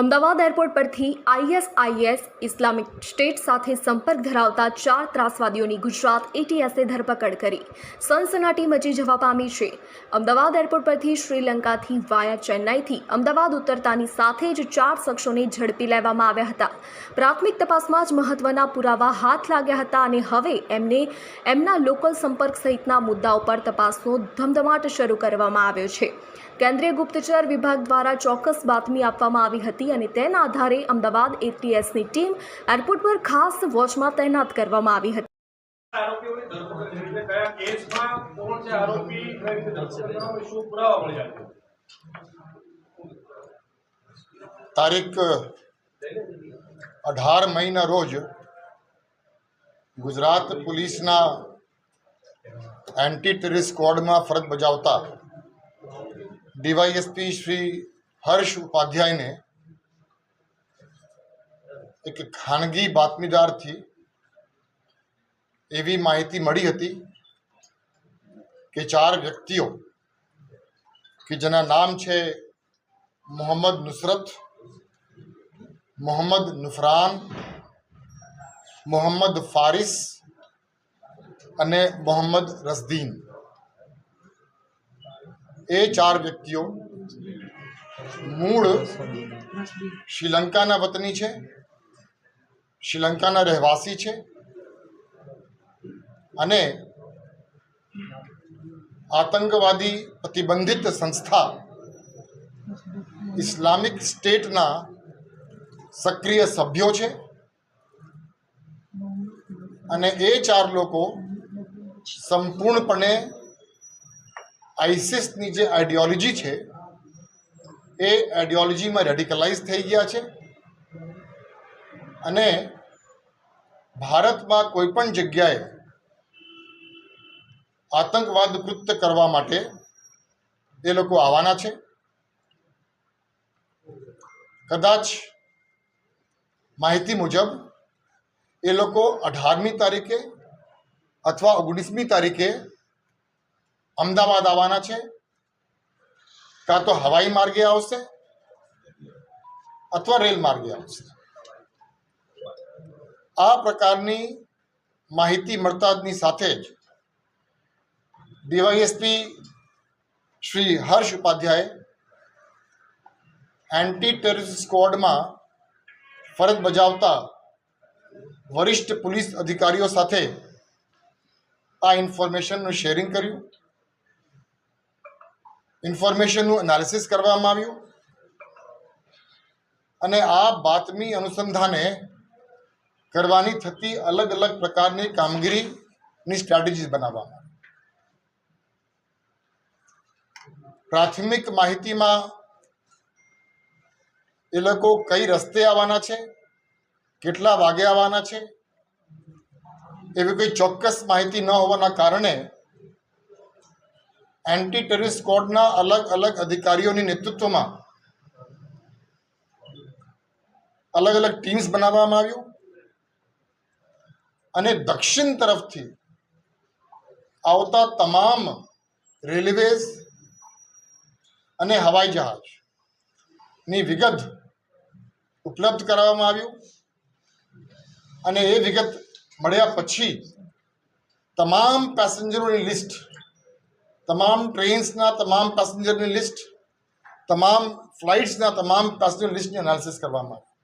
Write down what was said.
Ahmedabad airport પરથી ISIS Islamic state સાથે સંપર્ક ધરાવતા ચાર ત્રાસવાદીઓની ગુજરાત એટીએસે ધરપકડ કરી. સનસનાટી મચી જવા પામી છે. અમદાવાદ એરપોર્ટ પરથી શ્રીલંકાથી વાયા ચેન્નાઈથી અમદાવાદ ઉતરતાની સાથે જ ચાર શખ્સોને ઝડપી લેવામાં આવ્યા હતા. પ્રાથમિક તપાસમાં જ મહત્વના પુરાવા હાથ લાગ્યા હતા અને હવે એમને એમના લોકલ સંપર્ક સહિતના મુદ્દાઓ પર તપાસનો ધમધમાટ શરૂ કરવામાં આવ્યો છે. કેન્દ્રીય ગુપ્તચર વિભાગ દ્વારા ચોક્કસ બાતમી આપવામાં આવી હતી અને તેના આધારે અમદાવાદ એટીએસની ટીમ એરપોર્ટ પર ખાસ વોચમાં તૈનાત કરવામાં આવી હતી. આરોપીઓની ધરપકડ થઈ એટલે કયા કેસમાં કોણ છે આરોપી કઈ રીતે ધરપકડ કરવામાં શું પુરાવા મળ્યા તારીખ અઢાર મઈના રોજ ગુજરાત પોલીસના એન્ટી ટેરરિસ્ટ સ્ક્વોડમાં ફરજ બજાવતા ડીવાયએસપી શ્રી હર્ષ ઉપાધ્યાયને એક ખાનગી બાતમીદારથી એવી માહિતી મળી હતી કે ચાર વ્યક્તિઓ કે જેના નામ છે મોહમ્મદ નુસરત, મોહમ્મદ નુફરાન, મોહમ્મદ ફારિસ અને મોહમ્મદ રસદીન એ ચાર વ્યક્તિઓ મૂળ શ્રીલંકાના વતની છે, શ્રીલંકાના રહેવાસી છે અને આતંકવાદી પ્રતિબંધિત સંસ્થા ઇસ્લામિક સ્ટેટના સક્રિય સભ્યો છે અને એ ચાર લોકો સંપૂર્ણપણે આઈસિસની જે આઈડિયોલોજી છે, એ આઈડિયોલોજીમાં રેડિકલાઇઝ થઈ ગયા છે. અને ભારતમાં કોઈ પણ જગ્યાએ આતંકવાદ કૃત્ય કરવા માટે એ લોકો આવવાના છે. કદાચ માહિતી મુજબ એ લોકો અઢારમી તારીખે અથવા ઓગણીસમી તારીખે અમદાવાદ આવવાના છે. કાં તો હવાઈ માર્ગે આવશે અથવા રેલ માર્ગે આવશે. આ પ્રકારની માહિતી મળતાની સાથે જ DYSP Shri Harsh Upadhyay anti terrorist સ્કવોડમાં ફરજ બજાવતા વરિષ્ઠ પોલીસ અધિકારીઓ સાથે આ ઇન્ફોર્મેશનનું શેરિંગ કર્યું. ઇન્ફોર્મેશનનું એનાલિસિસ કરવામાં આવ્યું. અને આ બાતમી અનુસંધાને કરવાની થતી અલગ અલગ પ્રકારની કામગીરીની સ્ટ્રેટેજીસ બનાવવામાં પ્રાથમિક માહિતીમાં એ લોકો કઈ રસ્તે આવવાના છે, કેટલા વાગે આવવાના છે, એવી કોઈ ચોક્કસ માહિતી ન હોવાના કારણે એન્ટી ટેરરિસ્ટ સ્કોડના અલગ અલગ અધિકારીઓની નેતૃત્વમાં અલગ અલગ ટીમ્સ બનાવવામાં આવ્યું અને દક્ષિણ તરફથી આવતા તમામ રેલવેઝ અને હવાઈ જહાજની વિગત ઉપલબ્ધ કરાવવામાં આવ્યું અને એ વિગત મળ્યા પછી તમામ પેસેન્જરોની લિસ્ટ તમામ ટ્રેન્સના તમામ પેસેન્જરની લિસ્ટ તમામ ફ્લાઇટ્સના તમામ પેસેન્જર લિસ્ટની એનાલિસિસ કરવામાં આવી.